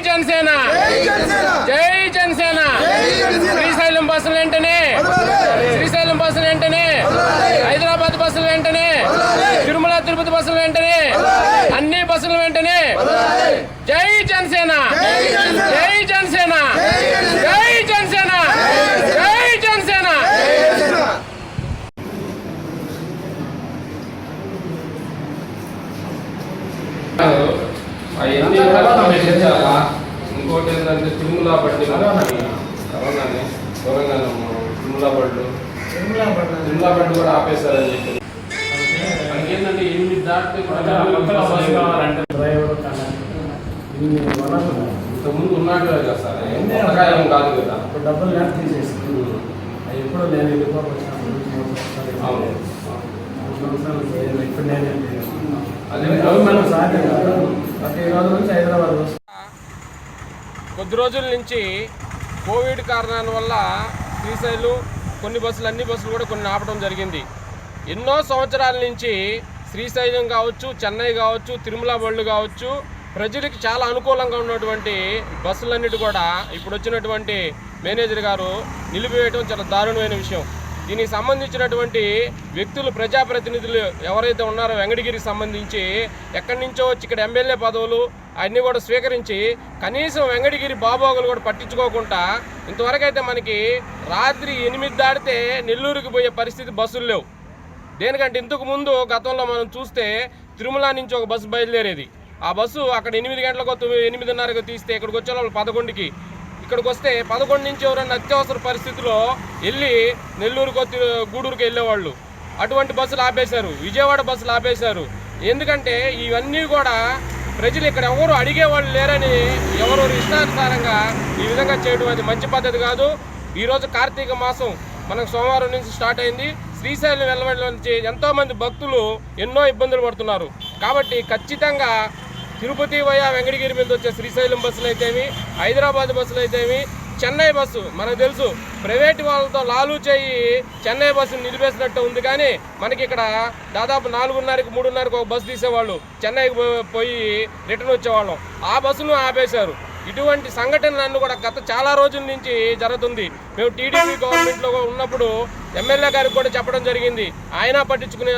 జనసేన. జై జనసేన. శ్రీశైలం బస్సులు వెంటనే. శ్రీశైలం బస్సులు వెంటనే. హైదరాబాద్ బస్సులు వెంటనే. తిరుమల తిరుపతి బస్సులు వెంటనే. అన్ని బస్సులు వెంటనే. జై జనసేన. జై జనసేన జై జనసేన జై జనసేన అవన్నీ కూడా ఇంకోటి ఏంటంటే తిరుమల బట్టి కరోనాని దూరంగానే తిరుమల బళ్ళు తిరుమల బట్టి కూడా ఆపేశారని చెప్పి మనకి ఏంటంటే ఎనిమిది దాటితే ఇంతకుముందు ఉన్నాడు కదా సార్. ఏం కాదు కదా. డబ్బులు లేక తీసేసి. ఎప్పుడో నేను ఒకసారి అవును. సంవత్సరాలు. ఇప్పుడు నేను కొద్ది రోజుల నుంచి కోవిడ్ కారణాల వల్ల శ్రీశైలు కొన్ని బస్సులు అన్ని బస్సులు కూడా కొన్ని ఆపడం జరిగింది. ఎన్నో సంవత్సరాల నుంచి శ్రీశైలం కావచ్చు చెన్నై కావచ్చు తిరుమల బళ్ళు కావచ్చు ప్రజలకు చాలా అనుకూలంగా ఉన్నటువంటి బస్సులన్నిటి కూడా ఇప్పుడు వచ్చినటువంటి మేనేజర్ గారు నిలిపివేయడం చాలా దారుణమైన విషయం. దీనికి సంబంధించినటువంటి వ్యక్తులు ప్రజాప్రతినిధులు ఎవరైతే ఉన్నారో వెంకటగిరికి సంబంధించి ఎక్కడి నుంచో వచ్చి ఇక్కడ ఎమ్మెల్యే పదవులు అన్నీ కూడా స్వీకరించి కనీసం వెంకటగిరి బాబోగులు కూడా పట్టించుకోకుండా ఇంతవరకు అయితే మనకి రాత్రి ఎనిమిది దాటితే నెల్లూరుకి పోయే పరిస్థితి బస్సులు లేవు. దేనికంటే ఇంతకు ముందు గతంలో మనం చూస్తే తిరుమల నుంచి ఒక బస్సు బయలుదేరేది. ఆ బస్సు అక్కడ ఎనిమిది గంటలకు తొమ్మిది ఎనిమిదిన్నరకు తీస్తే ఇక్కడికి వచ్చే వాళ్ళు పదకొండుకి ఇక్కడికి వస్తే పదకొండు నుంచి ఎవరైనా అత్యవసర పరిస్థితిలో వెళ్ళి నెల్లూరుకు వచ్చి గూడూరుకు వెళ్ళేవాళ్ళు. అటువంటి బస్సులు ఆపేశారు. విజయవాడ బస్సులు ఆపేశారు. ఎందుకంటే ఇవన్నీ కూడా ప్రజలు ఇక్కడ ఎవరు అడిగేవాళ్ళు లేరని ఎవరు ఇష్టానుసారంగా ఈ విధంగా చేయడం అది మంచి పద్ధతి కాదు. ఈరోజు కార్తీక మాసం మనకు సోమవారం నుంచి స్టార్ట్ అయింది. శ్రీశైలం వెళ్ళవడం నుంచి ఎంతోమంది భక్తులు ఎన్నో ఇబ్బందులు పడుతున్నారు. కాబట్టి ఖచ్చితంగా తిరుపతి వయా వెంకటగిరి మీద వచ్చే శ్రీశైలం బస్సులు అయితేమి హైదరాబాద్ బస్సులు అయితేమి చెన్నై బస్సు మనకు తెలుసు. ప్రైవేట్ వాళ్ళతో లాలు చేయి చెన్నై బస్సు నిలిపేసినట్టు ఉంది కానీ మనకి ఇక్కడ దాదాపు నాలుగున్నరకి మూడున్నరకు ఒక బస్సు తీసేవాళ్ళు. చెన్నైకి పో- పోయి రిటర్న్ వచ్చేవాళ్ళం. ఆ బస్సును ఆపేశారు. ఇటువంటి సంఘటనలన్నీ కూడా గత చాలా రోజుల నుంచి జరుగుతుంది. మేము టీడీపీ గవర్నమెంట్లో ఉన్నప్పుడు ఎమ్మెల్యే గారికి కూడా చెప్పడం జరిగింది. ఆయన పట్టించుకునే